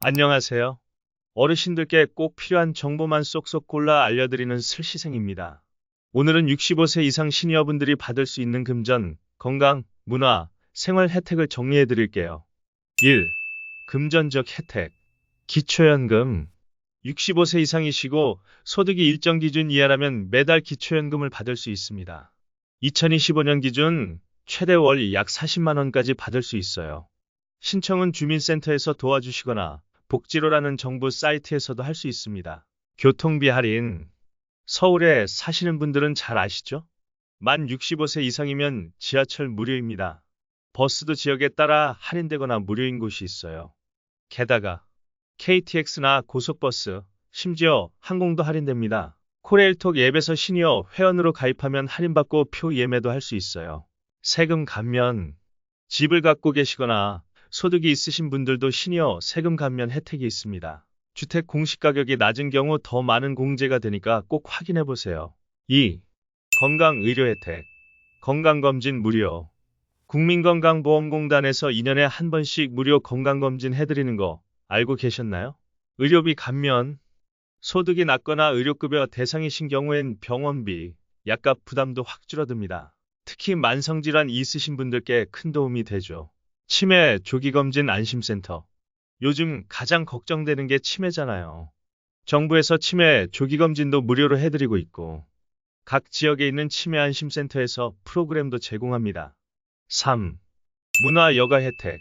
안녕하세요. 어르신들께 꼭 필요한 정보만 쏙쏙 골라 알려드리는 슬시생입니다. 오늘은 65세 이상 시니어분들이 받을 수 있는 금전, 건강, 문화, 생활 혜택을 정리해 드릴게요. 1. 금전적 혜택. 기초연금. 65세 이상이시고 소득이 일정 기준 이하라면 매달 기초연금을 받을 수 있습니다. 2025년 기준 최대 월 약 40만원까지 받을 수 있어요. 신청은 주민센터에서 도와주시거나 복지로라는 정부 사이트에서도 할 수 있습니다. 교통비 할인. 서울에 사시는 분들은 잘 아시죠? 만 65세 이상이면 지하철 무료입니다. 버스도 지역에 따라 할인되거나 무료인 곳이 있어요. 게다가 KTX나 고속버스, 심지어 항공도 할인됩니다. 코레일톡 앱에서 시니어 회원으로 가입하면 할인받고 표 예매도 할 수 있어요. 세금 감면. 집을 갖고 계시거나 소득이 있으신 분들도 시니어 세금 감면 혜택이 있습니다. 주택 공시가격이 낮은 경우 더 많은 공제가 되니까 꼭 확인해 보세요. 2. 건강의료 혜택. 건강검진 무료. 국민건강보험공단에서 2년에 한 번씩 무료 건강검진 해드리는 거 알고 계셨나요? 의료비 감면. 소득이 낮거나 의료급여 대상이신 경우엔 병원비, 약값 부담도 확 줄어듭니다. 특히 만성질환 있으신 분들께 큰 도움이 되죠. 치매 조기검진 안심센터. 요즘 가장 걱정되는 게 치매잖아요. 정부에서 치매 조기검진도 무료로 해드리고 있고, 각 지역에 있는 치매 안심센터에서 프로그램도 제공합니다. 3. 문화 여가 혜택.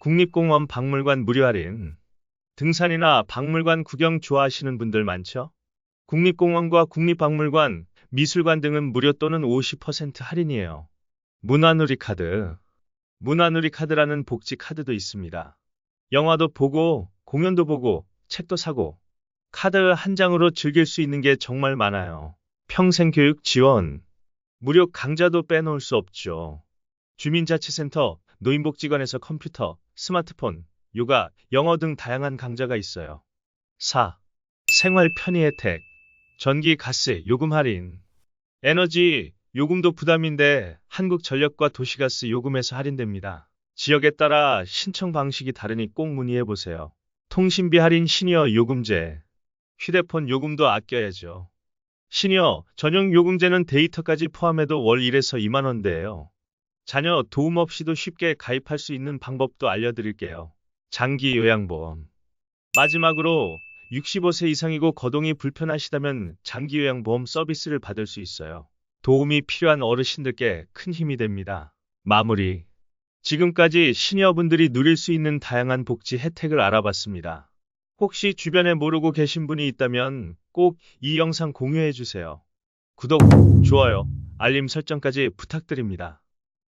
국립공원 박물관 무료 할인. 등산이나 박물관 구경 좋아하시는 분들 많죠? 국립공원과 국립박물관, 미술관 등은 무료 또는 50% 할인이에요. 문화누리 카드. 문화누리 카드라는 복지 카드도 있습니다. 영화도 보고, 공연도 보고, 책도 사고, 카드 한 장으로 즐길 수 있는 게 정말 많아요. 평생 교육 지원. 무료 강좌도 빼놓을 수 없죠. 주민자치센터, 노인복지관에서 컴퓨터, 스마트폰, 요가, 영어 등 다양한 강좌가 있어요. 4. 생활 편의 혜택. 전기, 가스, 요금 할인. 에너지, 요금도 부담인데 한국전력과 도시가스 요금에서 할인됩니다. 지역에 따라 신청 방식이 다르니 꼭 문의해 보세요. 통신비 할인 시니어 요금제. 휴대폰 요금도 아껴야죠. 시니어 전용 요금제는 데이터까지 포함해도 월 1에서 2만 원대예요. 자녀 도움 없이도 쉽게 가입할 수 있는 방법도 알려드릴게요. 장기 요양보험. 마지막으로 65세 이상이고 거동이 불편하시다면 장기 요양보험 서비스를 받을 수 있어요. 도움이 필요한 어르신들께 큰 힘이 됩니다. 마무리. 지금까지 시니어분들이 누릴 수 있는 다양한 복지 혜택을 알아봤습니다. 혹시 주변에 모르고 계신 분이 있다면 꼭 이 영상 공유해 주세요. 구독, 좋아요, 알림 설정까지 부탁드립니다.